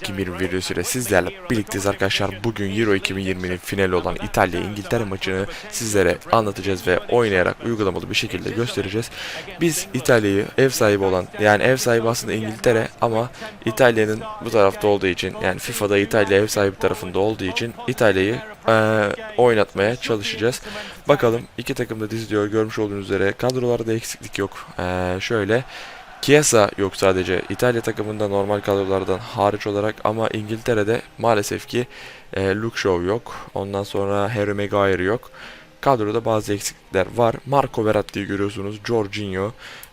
2020 videosuyla sizlerle birlikteyiz arkadaşlar. Bugün Euro 2020'nin finali olan İtalya-İngiltere maçını sizlere anlatacağız ve oynayarak uygulamalı bir şekilde göstereceğiz. Biz İtalya'yı ev sahibi olan yani ev sahibi aslında İngiltere ama İtalya'nın bu tarafta olduğu için yani FIFA'da İtalya ev sahibi tarafında olduğu için İtalya'yı eee, oynatmaya çalışacağız. Bakalım iki takım da diziliyor görmüş olduğunuz üzere kadrolarda eksiklik yok. Eee, şöyle Chiesa yok sadece İtalya takımında normal kadrolardan hariç olarak ama İngiltere'de maalesef ki e, Luke Shaw yok. Ondan sonra Harry Maguire yok. Kadroda bazı eksiklikler var. Marco Verratti'yi görüyorsunuz. Jorginho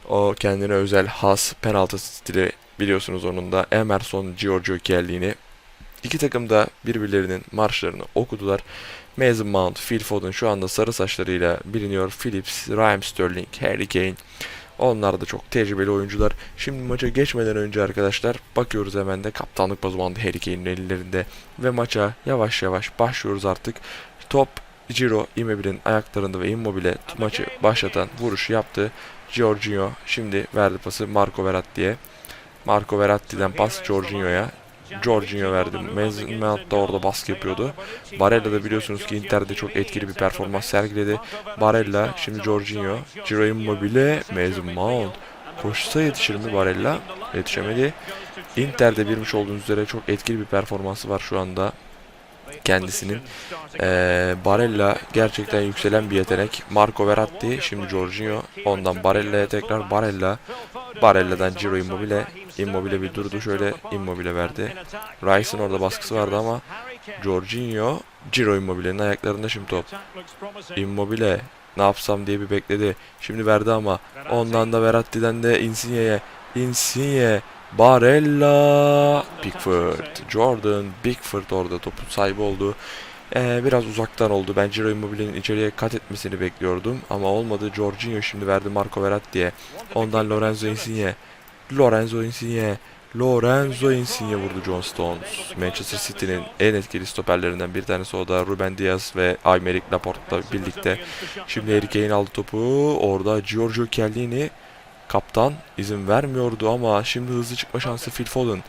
o kendine özel has penaltı stili biliyorsunuz onun da. Emerson, Giorgio Chiellini. İki takım da birbirlerinin marşlarını okudular. Mason Mount, Phil Foden şu anda sarı saçlarıyla biliniyor. Phillips, Raheem Sterling, Harry Kane. Onlar da çok tecrübeli oyuncular. Şimdi maça geçmeden önce arkadaşlar bakıyoruz hemen de kaptanlık pazı bandı Harry Kane'in ellerinde ve maça yavaş yavaş başlıyoruz artık. Top Ciro Immobile'nin ayaklarında ve Immobile maçı başlatan vuruş yaptı. Jorginho şimdi verdi pası Marco Verratti'ye. Marco Verratti'den pas Jorginho'ya. Jorginho verdi. Mason Mount da orada baskı yapıyordu. Barella da biliyorsunuz ki Inter'de çok etkili bir performans sergiledi. Barella, şimdi Jorginho, Ciro Immobile, Mason Mount. Koşsa yetişir mi Barella? Yetişemedi. Inter'de bilmiş olduğunuz üzere çok etkili bir performansı var şu anda kendisinin. Ee, Barella gerçekten yükselen bir yetenek. Marco Verratti, şimdi Jorginho. Ondan Barella'ya tekrar Barella. Barella'dan Ciro Immobile. Immobile bir durdu şöyle Immobile verdi. Rice'ın orada baskısı vardı ama Jorginho, Ciro Immobile'nin ayaklarında şimdi top. Immobile ne yapsam diye bir bekledi. Şimdi verdi ama ondan da Verratti'den de Insigne'ye. Insigne, Barella, Pickford, Jordan, Pickford orada topun sahibi oldu. Ee, biraz uzaktan oldu. Ben Ciro Immobile'nin içeriye kat etmesini bekliyordum ama olmadı. Jorginho şimdi verdi Marco Verratti'ye. Ondan Lorenzo Insigne. Lorenzo Insigne. Lorenzo Insigne vurdu John Stones. Manchester City'nin en etkili stoperlerinden bir tanesi o da Ruben Diaz ve Aymeric Laporte'la birlikte. Şimdi Harry Kane aldı topu. Orada Giorgio Chiellini kaptan izin vermiyordu ama şimdi hızlı çıkma şansı Phil Foden.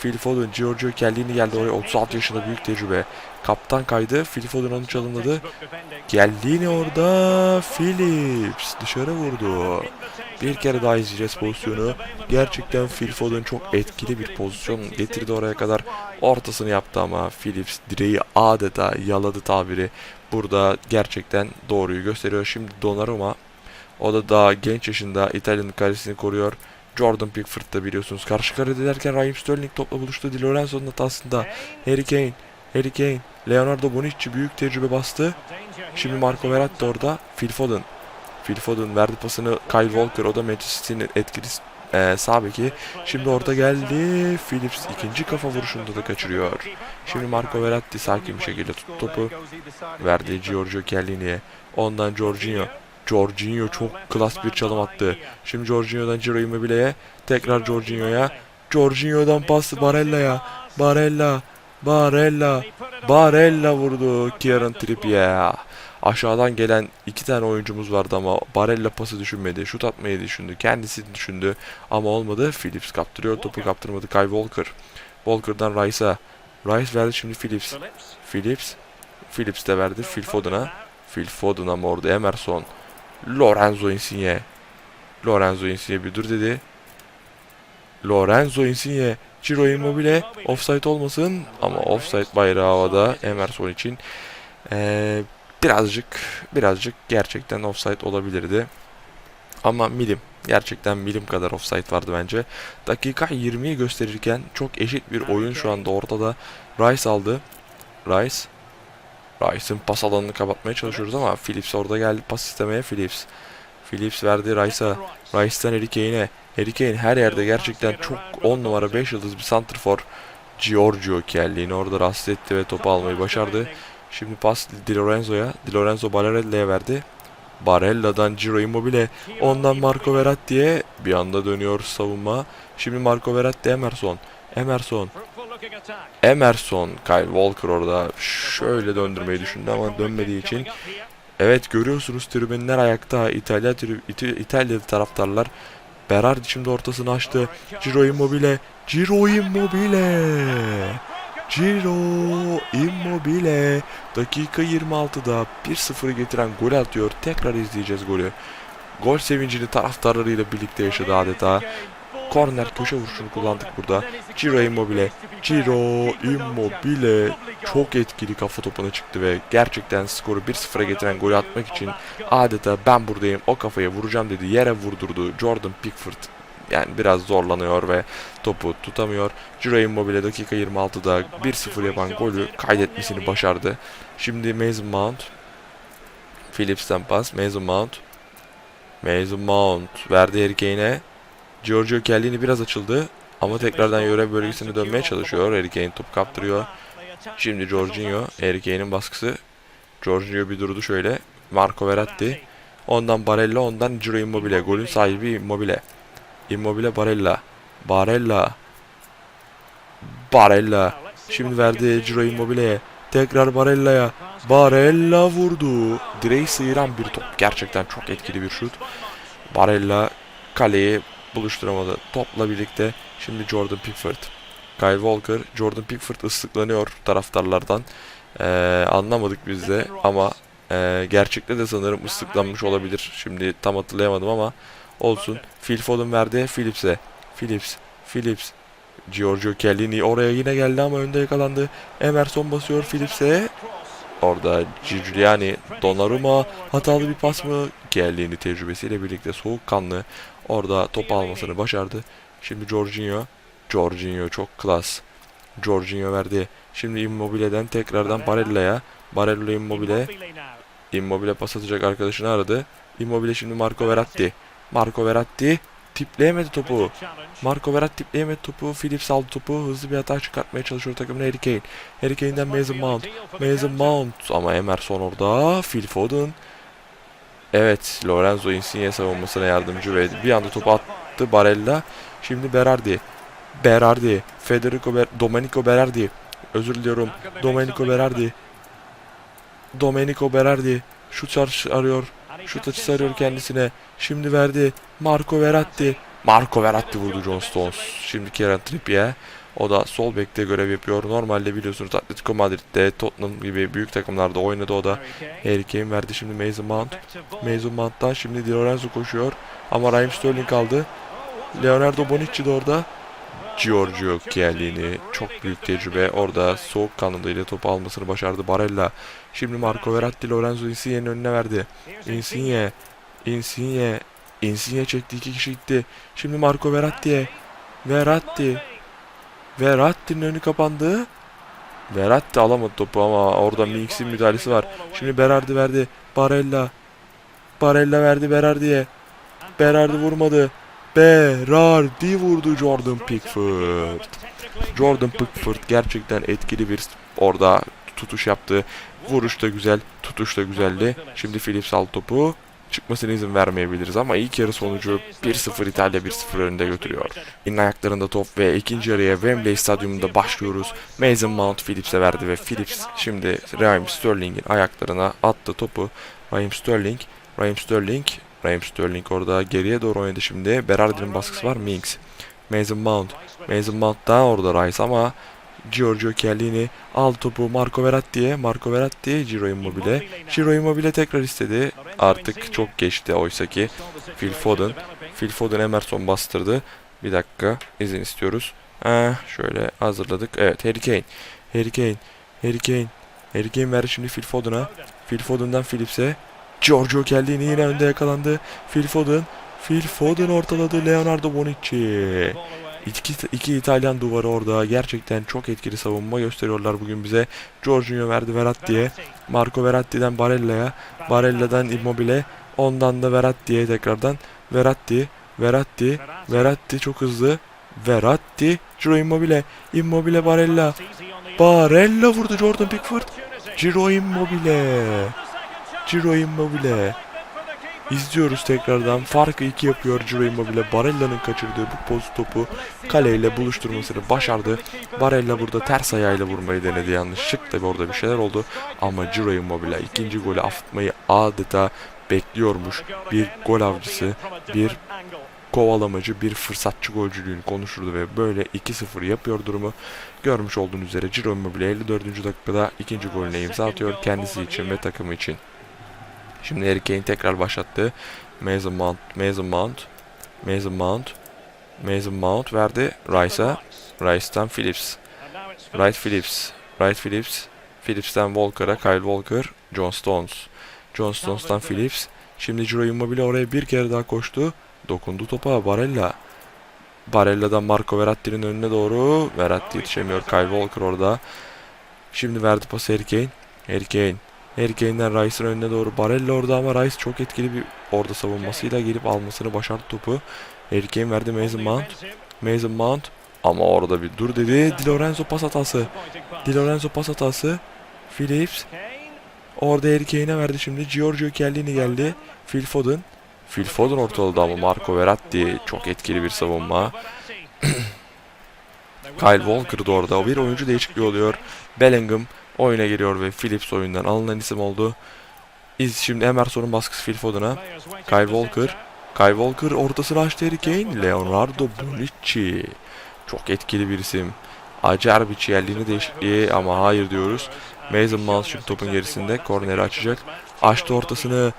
Phil Foden, Giorgio Chiellini geldi oraya 36 yaşında büyük tecrübe. Kaptan kaydı. Phil Foden onu çalımladı. Chiellini orada. Phillips dışarı vurdu. Bir kere daha izleyeceğiz pozisyonu. Gerçekten Phil Foden çok etkili bir pozisyon getirdi oraya kadar. Ortasını yaptı ama Phillips direği adeta yaladı tabiri. Burada gerçekten doğruyu gösteriyor. Şimdi Donnarumma o da daha genç yaşında İtalya'nın kalesini koruyor. Jordan Pickford da biliyorsunuz. Karşı karede derken Raheem Sterling topla buluştu. Di Lorenzo'nun hatasında. Harry Kane. Harry Kane. Leonardo Bonucci büyük tecrübe bastı. Şimdi Marco Verratti orada. Phil Foden. Phil Foden verdi pasını Kyle Walker. O da Manchester City'nin etkili e, sağ beki. Şimdi orada geldi. Phillips ikinci kafa vuruşunda da kaçırıyor. Şimdi Marco Verratti sakin bir şekilde tuttu topu. Verdi Giorgio Chiellini'ye. Ondan Jorginho. Jorginho çok klas bir çalım attı. Şimdi Jorginho'dan Ciro Immobile'ye. Tekrar Jorginho'ya. Jorginho'dan pas Barella'ya. Barella. Barella. Barella vurdu. Kieran Trippier. Aşağıdan gelen iki tane oyuncumuz vardı ama Barella pası düşünmedi. Şut atmayı düşündü. Kendisi düşündü. Ama olmadı. Phillips kaptırıyor. Topu kaptırmadı. Kyle Walker. Walker'dan Rice'a. Rice verdi şimdi Phillips. Phillips. Phillips de verdi. Phil Foden'a. Phil Foden ama orada Emerson. Lorenzo Insigne. Lorenzo Insigne bir dur dedi. Lorenzo Insigne. Ciro Immobile. Offside olmasın. Ama offside bayrağı havada Emerson için. Ee, birazcık birazcık gerçekten offside olabilirdi. Ama milim. Gerçekten milim kadar offside vardı bence. Dakika 20'yi gösterirken çok eşit bir oyun şu anda ortada. Rice aldı. Rice. Rice'ın pas alanını kapatmaya çalışıyoruz ama Phillips orada geldi pas istemeye Phillips. Phillips verdi Rice'a. Rice'tan Harry Kane'e. Harry Kane her yerde gerçekten çok 10 numara 5 yıldız bir santrfor. Giorgio Chiellini orada rahatsız etti ve topu almayı başardı. Şimdi pas Di Lorenzo'ya. Di Lorenzo Barella'ya verdi. Barella'dan Ciro Immobile. Ondan Marco Verratti'ye. Bir anda dönüyor savunma. Şimdi Marco Verratti Emerson. Emerson. Emerson. Kyle Walker orada şöyle döndürmeyi düşündü ama dönmediği için. Evet görüyorsunuz tribünler ayakta. İtalya İti- İtalyalı taraftarlar. Berardi şimdi ortasını açtı. Ciro Immobile. Ciro Immobile. Ciro Immobile dakika 26'da 1-0'ı getiren gol atıyor. Tekrar izleyeceğiz golü. Gol sevincini taraftarlarıyla birlikte yaşadı adeta. Korner köşe vuruşunu kullandık burada. Ciro Immobile. Ciro Immobile çok etkili kafa topuna çıktı ve gerçekten skoru 1-0'a getiren golü atmak için adeta ben buradayım o kafaya vuracağım dedi. Yere vurdurdu Jordan Pickford. Yani biraz zorlanıyor ve topu tutamıyor. Ciro Immobile dakika 26'da 1-0 yapan golü kaydetmesini başardı. Şimdi Mason Mount. Phillips'ten pas. Mason Mount. Mason Mount verdi Harry Kane'e. Giorgio Chiellini biraz açıldı. Ama tekrardan görev bölgesine dönmeye çalışıyor. Harry Kane top kaptırıyor. Şimdi Jorginho. Harry baskısı. Jorginho bir durdu şöyle. Marco Verratti. Ondan Barella, ondan Ciro Immobile. Golün sahibi Immobile. Immobile Barella. Barella. Barella. Şimdi verdi Ciro Immobile'ye. Tekrar Barella'ya. Barella vurdu. Direği sıyıran bir top. Gerçekten çok etkili bir şut. Barella kaleyi buluşturamadı. Topla birlikte şimdi Jordan Pickford. Kyle Walker, Jordan Pickford ıslıklanıyor taraftarlardan. Ee, anlamadık biz de ama e, gerçekte de sanırım ıslıklanmış olabilir. Şimdi tam hatırlayamadım ama olsun. Phil Foden verdi Phillips'e. Phillips, Phillips. Giorgio Chiellini oraya yine geldi ama önde yakalandı. Emerson basıyor Phillips'e. Orada Giuliani, Donnarumma hatalı bir pas mı? Chiellini tecrübesiyle birlikte soğukkanlı orada top almasını başardı. Şimdi Jorginho. Jorginho çok klas. Jorginho verdi. Şimdi Immobile'den tekrardan Barella'ya. Barella Immobile. Immobile pas atacak arkadaşını aradı. Immobile şimdi Marco Verratti. Marco Verratti tipleyemedi topu. Marco Verratti tipleyemedi topu. Phillips aldı topu. Hızlı bir hata çıkartmaya çalışıyor takımın Harry Kane. Harry Kane'den Mason Mount. Mason Mount ama Emerson orada. Phil Foden. Evet Lorenzo Insigne savunmasına yardımcı ve bir anda topu attı Barella. Şimdi Berardi. Berardi. Federico Ber Domenico Berardi. Özür diliyorum. Domenico Berardi. Domenico Berardi. Şut ar- arıyor. Şut açısı arıyor kendisine. Şimdi verdi. Marco Verratti. Marco Verratti vurdu John Stones. Şimdi Kieran Trippier. O da sol bekte görev yapıyor. Normalde biliyorsunuz Atletico Madrid'de, Tottenham gibi büyük takımlarda oynadı o da. Harry Kane verdi şimdi Mason Mount. Mason Mount'tan şimdi Di Lorenzo koşuyor. Ama Raheem Sterling kaldı. Leonardo Bonucci de orada. Giorgio Chiellini çok büyük tecrübe. Orada soğukkanlılığıyla topu almasını başardı Barella. Şimdi Marco Verratti Lorenzo Insigne'nin önüne verdi. Insigne. Insigne. Insigne çekti iki kişi gitti. Şimdi Marco Verratti'ye. Verratti. Verratti'nin önü kapandı. Verratti alamadı topu ama orada Minks'in müdahalesi var. Şimdi Berardi verdi. Barella. Barella verdi Berardi'ye. Berardi vurmadı. Berardi vurdu Jordan Pickford. Jordan Pickford gerçekten etkili bir orada tutuş yaptı. Vuruş da güzel, tutuş da güzeldi. Şimdi Phillips aldı topu. Çıkmasına izin vermeyebiliriz ama ilk yarı sonucu 1-0 İtalya 1-0 önünde götürüyor. İlk ayaklarında top ve ikinci yarıya Wembley Stadyumunda başlıyoruz. Mason Mount Phillips'e verdi ve Phillips şimdi Raheem Sterling'in ayaklarına attı topu. Raheem Sterling, Raheem Sterling, Raheem Sterling orada geriye doğru oynadı şimdi. Berardi'nin baskısı var. Minks. Mason Mount. Mason Mount daha orada Rice ama Giorgio Chiellini al topu Marco Verratti'ye. Marco Verratti, Ciro Immobile. Ciro Immobile tekrar istedi. Artık çok geçti oysa ki. Phil Foden. Phil Foden Emerson bastırdı. Bir dakika izin istiyoruz. Eh, şöyle hazırladık. Evet Harry Kane. Harry Kane. Harry Kane. Harry Kane verdi şimdi Phil Foden'a. Phil Foden'dan Phillips'e. Giorgio Chiellini yine önde yakalandı. Phil Foden. Phil Foden ortaladı. Leonardo Bonucci. İki, iki İtalyan duvarı orada. Gerçekten çok etkili savunma gösteriyorlar bugün bize. Jorginho verdi Verratti'ye. Marco Verratti'den Barella'ya. Barella'dan Immobile. Ondan da Verratti'ye tekrardan. Verratti. Verratti. Verratti çok hızlı. Verratti. Ciro Immobile. Immobile Barella. Barella vurdu Jordan Pickford. Ciro Immobile. Ciro Immobile. İzliyoruz tekrardan. Farkı iki yapıyor Ciro Immobile. Barella'nın kaçırdığı bu poz topu kaleyle buluşturmasını başardı. Barella burada ters ayağıyla vurmayı denedi yanlışlık tabi orada bir şeyler oldu. Ama Ciro Immobile ikinci golü atmayı adeta bekliyormuş. Bir gol avcısı, bir kovalamacı, bir fırsatçı golcülüğünü konuşurdu ve böyle 2-0 yapıyor durumu. Görmüş olduğunuz üzere Ciro Immobile 54. dakikada ikinci golüne imza atıyor kendisi için ve takımı için. Şimdi Harry Kane tekrar başlattı. Mason Mount, Mason Mount, Mason Mount, Mason Mount verdi Rice'a. Rice'tan Phillips. Wright Phillips. Wright Phillips. Phillips'ten Walker'a. Kyle Walker. John Stones. John Stones'tan Phillips. Şimdi Ciro Immobile oraya bir kere daha koştu. Dokundu topa. Barella. Barella'dan Marco Verratti'nin önüne doğru. Verratti yetişemiyor. Kyle Walker orada. Şimdi verdi pası Harry Kane. Harry Kane. Harry Kane'den Rice'ın önüne doğru. Barella orada ama Rice çok etkili bir orada savunmasıyla gelip almasını başardı topu. Kane verdi Mason Mount. Mason Mount. Ama orada bir dur dedi. Di Lorenzo pas hatası. Di Lorenzo pas hatası. Phillips. Orada Kane'e verdi şimdi. Giorgio Chiellini geldi. Phil Foden. Phil Foden ortaladı ama Marco Verratti çok etkili bir savunma. Kyle Walker da orada. Bir oyuncu değişikliği oluyor. Bellingham oyuna giriyor ve Phillips oyundan alınan isim oldu. İz şimdi Emerson'un baskısı Phil Foden'a. Kyle Walker. Kyle Walker ortasını açtı Harry Kane. Leonardo Bonucci. Çok etkili bir isim. Acar bir Chiellini değişikliği ama hayır diyoruz. Mason Mount şimdi topun gerisinde. Korneri açacak. Açtı ortasını.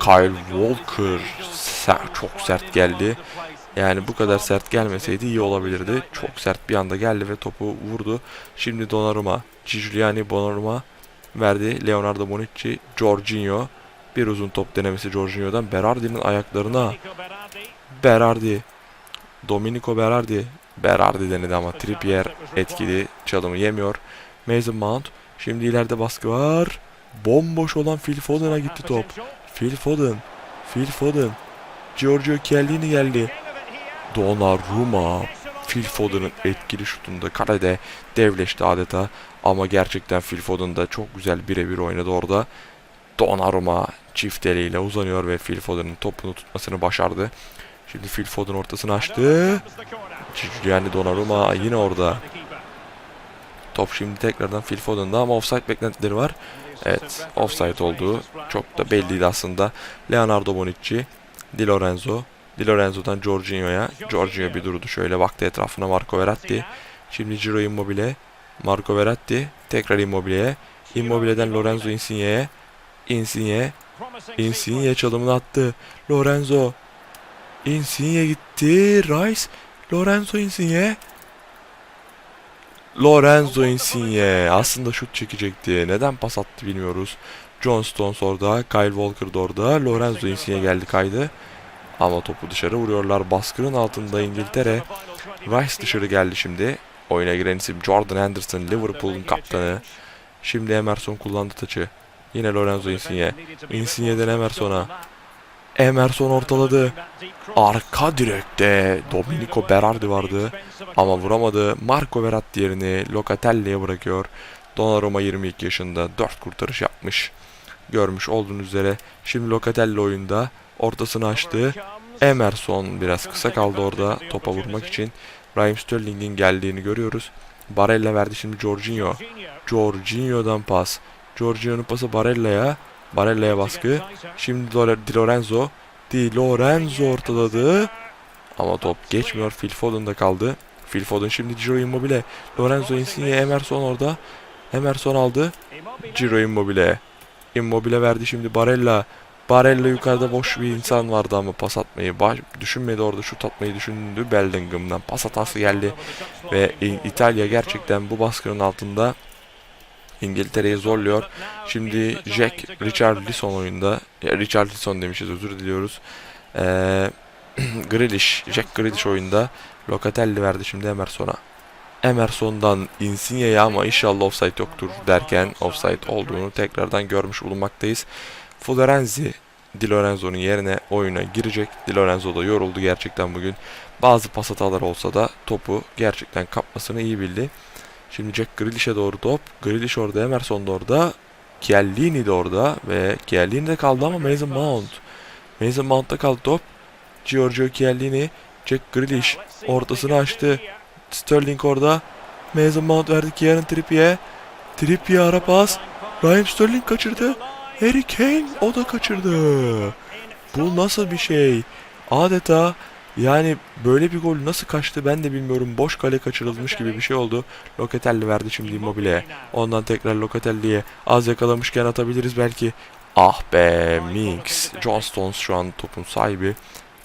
Kyle Walker. Ser- çok sert geldi. Yani bu kadar sert gelmeseydi iyi olabilirdi. Çok sert bir anda geldi ve topu vurdu. Şimdi Donnarumma. Giuliani Donnarumma verdi. Leonardo Bonucci. Jorginho. Bir uzun top denemesi Jorginho'dan. Berardi'nin ayaklarına. Berardi. Domenico Berardi. Berardi denedi ama Trippier etkili çalımı yemiyor. Mason Mount. Şimdi ileride baskı var. Bomboş olan Phil Foden'a gitti top. Phil Foden. Phil Foden. Giorgio Chiellini geldi. Donnarumma. Phil Foden'ın etkili şutunda kalede devleşti adeta. Ama gerçekten Phil Foden da çok güzel birebir oynadı orada. Donnarumma çift eliyle uzanıyor ve Phil Foden'ın topunu tutmasını başardı. Şimdi Phil Foden ortasını açtı. Yani Donnarumma yine orada. Top şimdi tekrardan Phil Foden'da ama offside beklentileri var. Evet, offside olduğu çok da belliydi aslında. Leonardo Bonucci, Di Lorenzo, Di Lorenzo'dan Jorginho'ya. Jorginho bir durdu şöyle baktı etrafına Marco Verratti. Şimdi Ciro Immobile, Marco Verratti, tekrar Immobile'ye. Immobile'den Lorenzo Insigne'ye. Insigne, Insigne çalımını attı. Lorenzo, Insigne gitti. Rice, Lorenzo Insigne. Lorenzo Insigne aslında şut çekecekti. Neden pas attı bilmiyoruz. John Stones orada, Kyle Walker da orada. Lorenzo Insigne geldi kaydı. Ama topu dışarı vuruyorlar. Baskının altında İngiltere. Rice dışarı geldi şimdi. Oyuna giren isim Jordan Henderson, Liverpool'un kaptanı. Şimdi Emerson kullandı taçı. Yine Lorenzo Insigne. Insigne'den Emerson'a. Emerson ortaladı. Arka direkte Domenico Berardi vardı ama vuramadı. Marco Verratti yerini Locatelli'ye bırakıyor. Donnarumma 22 yaşında 4 kurtarış yapmış. Görmüş olduğunuz üzere şimdi Locatelli oyunda ortasını açtı. Emerson biraz kısa kaldı orada topa vurmak için. Raheem Sterling'in geldiğini görüyoruz. Barella verdi şimdi Jorginho. Jorginho'dan pas. Jorginho'nun pası Barella'ya. Barella'ya baskı. Şimdi Di Lorenzo. Di Lorenzo ortaladı. Ama top geçmiyor. Phil Foden'da kaldı. Phil Foden şimdi Ciro Immobile. Lorenzo Insigne Emerson orada. Emerson aldı. Ciro Immobile. Immobile verdi şimdi Barella. Barella yukarıda boş bir insan vardı ama pas atmayı baş, düşünmedi orada şut atmayı düşündü. Bellingham'dan pas hatası geldi. Ve İtalya gerçekten bu baskının altında İngiltere'yi zorluyor. Şimdi Jack Richarlison oyunda. Ya Richarlison demişiz özür diliyoruz. Ee, Grealish, Jack Grealish oyunda. Locatelli verdi şimdi Emerson'a. Emerson'dan Insigne'ye ama inşallah offside yoktur derken offside olduğunu tekrardan görmüş bulunmaktayız. Florenzi Di Lorenzo'nun yerine oyuna girecek. Di Lorenzo da yoruldu gerçekten bugün. Bazı pas hataları olsa da topu gerçekten kapmasını iyi bildi. Şimdi Jack Grealish'e doğru top. Grealish orada, Emerson da orada. Chiellini de orada ve Chiellini de kaldı ama Mason Mount. Mason Mount'ta kaldı top. Giorgio Chiellini, Jack Grealish ortasını açtı. Sterling orada. Mason Mount verdi Kieran Trippier'e. Trippier ara pas. Raheem Sterling kaçırdı. Harry Kane o da kaçırdı. Bu nasıl bir şey? Adeta Yani böyle bir gol nasıl kaçtı ben de bilmiyorum. Boş kale kaçırılmış gibi bir şey oldu. Locatelli verdi şimdi Immobile'ye. Ondan tekrar Locatelli'ye az yakalamışken atabiliriz belki. Ah be Minks. John Stones şu an topun sahibi.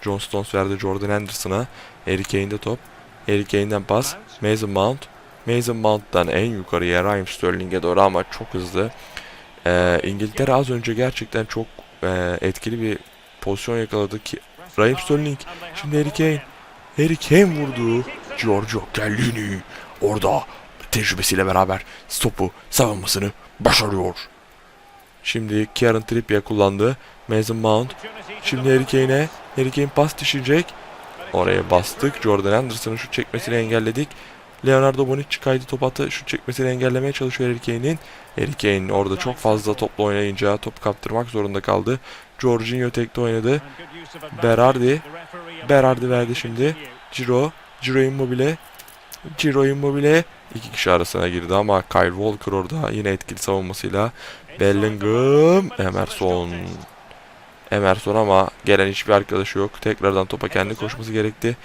John Stones verdi Jordan Anderson'a. Harry Kane'de top. Harry Kane'den pas. Mason Mount. Mason Mount'tan en yukarıya Raheem Sterling'e doğru ama çok hızlı. Ee, İngiltere az önce gerçekten çok e, etkili bir pozisyon yakaladı ki Raheem Sterling şimdi Harry Kane Harry Kane vurdu Giorgio Chiellini orada tecrübesiyle beraber topu savunmasını başarıyor. Şimdi Kieran Trippier kullandı. Mason Mount. Şimdi Harry Kane'e. Harry Kane pas düşecek. Oraya bastık. Jordan Anderson'ın şut çekmesini engelledik. Leonardo Bonucci kaydı top atı şut çekmesini engellemeye çalışıyor Harry Kane'in. Harry Kane orada çok fazla topla oynayınca top kaptırmak zorunda kaldı. Jorginho tekte oynadı. Berardi. Berardi verdi şimdi. Ciro. Ciro Immobile. Ciro Immobile iki kişi arasına girdi ama Kyle Walker orada yine etkili savunmasıyla Bellingham, Emerson. Emerson ama gelen hiçbir arkadaşı yok. Tekrardan topa kendi koşması gerekti.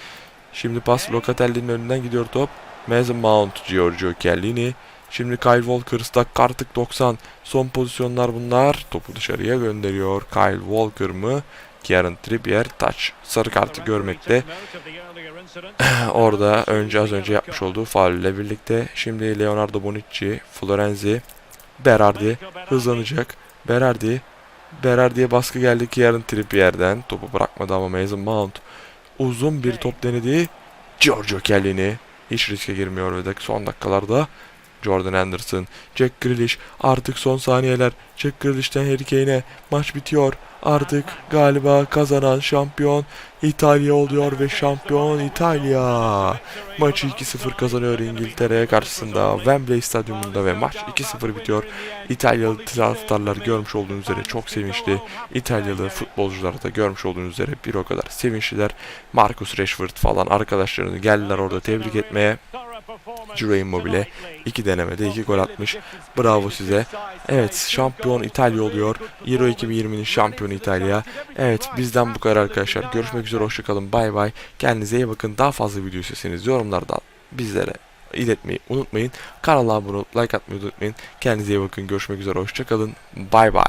Şimdi pas Locatelli'nin önünden gidiyor top. Mason Mount, Giorgio Chiellini. Şimdi Kyle Walker stack artık 90. Son pozisyonlar bunlar. Topu dışarıya gönderiyor. Kyle Walker mı? Kieran Trippier touch. Sarı kartı görmekte. Orada önce az önce yapmış olduğu faul ile birlikte şimdi Leonardo Bonucci, Florenzi, Berardi hızlanacak. Berardi Berardi'ye baskı geldi ki yarın Trippier'den. Topu bırakmadı ama Mason Mount uzun bir top denedi. Giorgio Chiellini hiç riske girmiyor ve dak- son dakikalarda Jordan Anderson, Jack Grealish artık son saniyeler. Jack Grealish'ten Harry Kane'e maç bitiyor. Artık galiba kazanan şampiyon İtalya oluyor ve şampiyon İtalya. Maçı 2-0 kazanıyor İngiltere karşısında Wembley Stadyumunda ve maç 2-0 bitiyor. İtalyalı taraftarlar görmüş olduğunuz üzere çok sevinçli. İtalyalı futbolcular da görmüş olduğunuz üzere bir o kadar sevinçliler. Marcus Rashford falan arkadaşlarını geldiler orada tebrik etmeye. Ciro Immobile iki denemede iki gol atmış. Bravo size. Evet şampiyon İtalya oluyor. Euro 2020'nin şampiyonu İtalya. Evet bizden bu kadar arkadaşlar. Görüşmek üzere hoşçakalın. Bay bay. Kendinize iyi bakın. Daha fazla video istiyorsanız yorumlardan bizlere iletmeyi unutmayın. Kanala abone olup like atmayı unutmayın. Kendinize iyi bakın. Görüşmek üzere. Hoşçakalın. Bay bay.